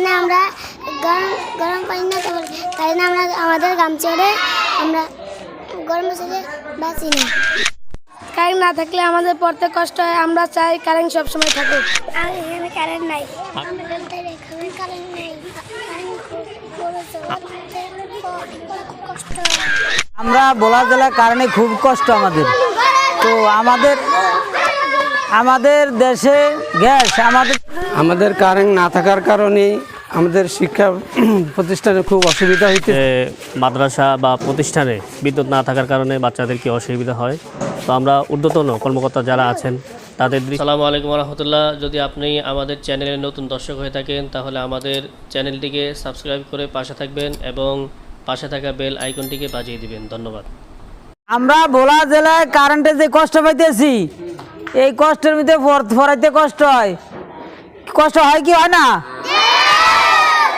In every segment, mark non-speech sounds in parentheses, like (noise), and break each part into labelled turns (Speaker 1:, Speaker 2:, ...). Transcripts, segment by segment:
Speaker 1: কারণে আমরা গরম গরম পানি না তো কারণে আমরা আমাদের গামছা ওড়ে আমরা গরম বসে বাঁচি না।
Speaker 2: কারেন্ট না থাকলে আমাদের পড়তে কষ্ট হয় আমরা চাই কারেন্ট সবসময় থাকুক।
Speaker 1: আর এখানে কারেন্ট নাই। কারেন্ট নেই। কষ্ট
Speaker 3: আমরা বলা জেলার কারণে খুব কষ্ট আমাদের। তো আমাদের আমাদের দেশে গ্যাস আমাদের
Speaker 4: আমাদের কারেন্ট না থাকার কারণে আমাদের শিক্ষা প্রতিষ্ঠানে খুব অসুবিধা হইতে
Speaker 5: মাদ্রাসা বা প্রতিষ্ঠানে বিদ্যুৎ না থাকার কারণে বাচ্চাদের কি অসুবিধা হয়? তো আমরা ঊর্ধ্বতন কর্মকর্তা যারা আছেন তাদের সালামু আলাইকুম রহমতুল্লাহ যদি আপনি আমাদের চ্যানেলের নতুন দর্শক হয়ে থাকেন তাহলে আমাদের চ্যানেলটিকে সাবস্ক্রাইব করে পাশে থাকবেন এবং পাশে থাকা বেল আইকনটিকে বাজিয়ে দিবেন। ধন্যবাদ।
Speaker 3: আমরা ভোলা জেলায় কারেন্টে যে কষ্ট পাইতেছি এই কষ্টের মধ্যে পড়- পড়াইতে কষ্ট হয়। কষ্ট হয় কি হয় না?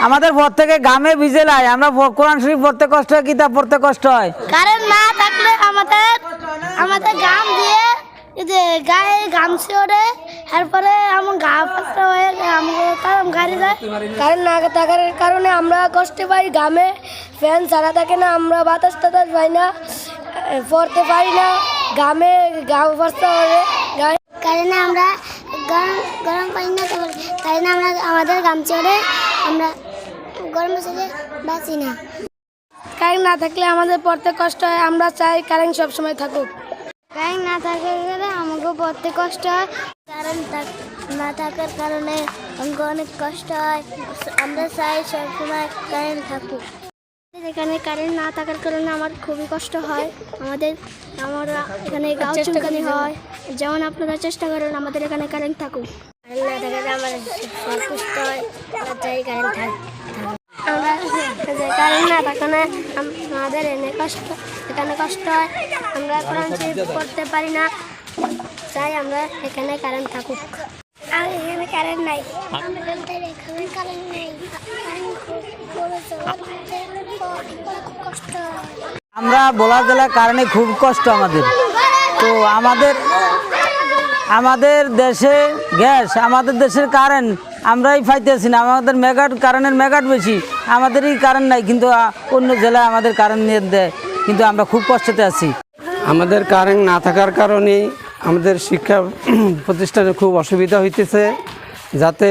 Speaker 3: আমাদের পর থেকে গামে ভিজে লাই। আমরা কোরআন শরীফ পড়তে কষ্ট হয় কিতাব পড়তে কষ্ট হয়।
Speaker 1: কারেন্ট না থাকলে আমাদের আমাদের গাম দিয়ে যে গায়ে গামছি ওড়ে তারপরে আমার গা পাতলা হয়ে আমাকে তার গাড়ি যায়।
Speaker 2: কারেন্ট না থাকার কারণে আমরা কষ্ট পাই গামে ফ্যান ছাড়া থাকে না আমরা বাতাস টাতাস পাই না পড়তে পারি না গামে গা হবে গায়ে
Speaker 1: কারণে আমরা গরম গরম পানি না তো কারণে আমরা আমাদের গামছা ওড়ে আমরা গরম বসে বাঁচি না।
Speaker 2: কারেন্ট না থাকলে আমাদের পড়তে কষ্ট হয় আমরা চাই কারেন্ট সবসময় থাকুক।
Speaker 1: কারেন্ট না থাকার গেলে আমাকে পড়তে কষ্ট হয়। কারেন্ট না থাকার কারণে আমাকে অনেক কষ্ট হয়। আমরা চাই সবসময় কারেন্ট থাকুক। এখানে কারেন্ট না থাকার কারণে আমার খুবই কষ্ট হয়। আমাদের আমরা এখানে গাও চুলকানি হয়। যেমন আপনারা চেষ্টা করেন আমাদের এখানে কারেন্ট থাকুক। কারেন্ট না থাকার আমাদের কষ্ট হয়। আমরা চাই কারেন্ট থাক আমরা যে কারেন্ট না থাকলে আমাদের এনে কষ্ট এখানে কষ্ট হয়। আমরা কোরআন শরীফ পড়তে পারি না চাই আমরা এখানে কারেন্ট থাকুক। আর এখানে কারেন্ট নাই। আমাদের এখানে কারেন্ট নেই।
Speaker 3: আমরা ভোলা জেলার কারণে খুব কষ্ট আমাদের। তো আমাদের আমাদের দেশে গ্যাস, আমাদের দেশের কারেন্ট আমরাই পাইতেছি না। আমাদের মেগাট কারেন্টের মেগাট বেশি, আমাদেরই কারেন্ট নাই, কিন্তু অন্য জেলায় আমাদের কারেন্ট নিয়ে দেয়। কিন্তু আমরা খুব কষ্টতে আছি।
Speaker 4: আমাদের কারেন্ট না থাকার কারণে আমাদের শিক্ষা (clears throat) প্রতিষ্ঠানে খুব অসুবিধা হইতেছে, যাতে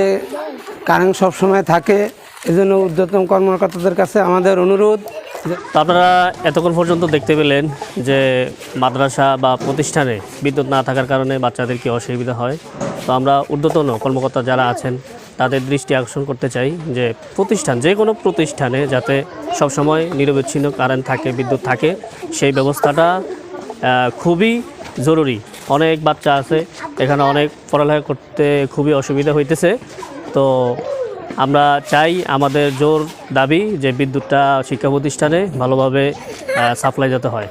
Speaker 4: কারেন্ট সবসময় থাকে। এজন্য ঊর্ধ্বতন কর্মকর্তাদের কাছে আমাদের অনুরোধ
Speaker 5: আপনারা এতক্ষণ পর্যন্ত দেখতে পেলেন যে মাদ্রাসা বা প্রতিষ্ঠানে বিদ্যুৎ না থাকার কারণে বাচ্চাদের কি অসুবিধা হয়। তো আমরা ঊর্ধ্বতন কর্মকর্তা যারা আছেন, তাদের দৃষ্টি আকর্ষণ করতে চাই যে প্রতিষ্ঠান, যে কোনো প্রতিষ্ঠানে যাতে সবসময় নিরবিচ্ছিন্ন কারেন্ট থাকে, বিদ্যুৎ থাকে, সেই ব্যবস্থাটা খুবই জরুরি। অনেক বাচ্চা আছে, এখানে অনেক পড়ালেখা করতে খুবই অসুবিধা হইতেছে। তো আমরা চাই আমাদের জোর দাবি যে বিদ্যুৎটা শিক্ষা প্রতিষ্ঠানে ভালোভাবে সাপ্লাই যেতে হয়।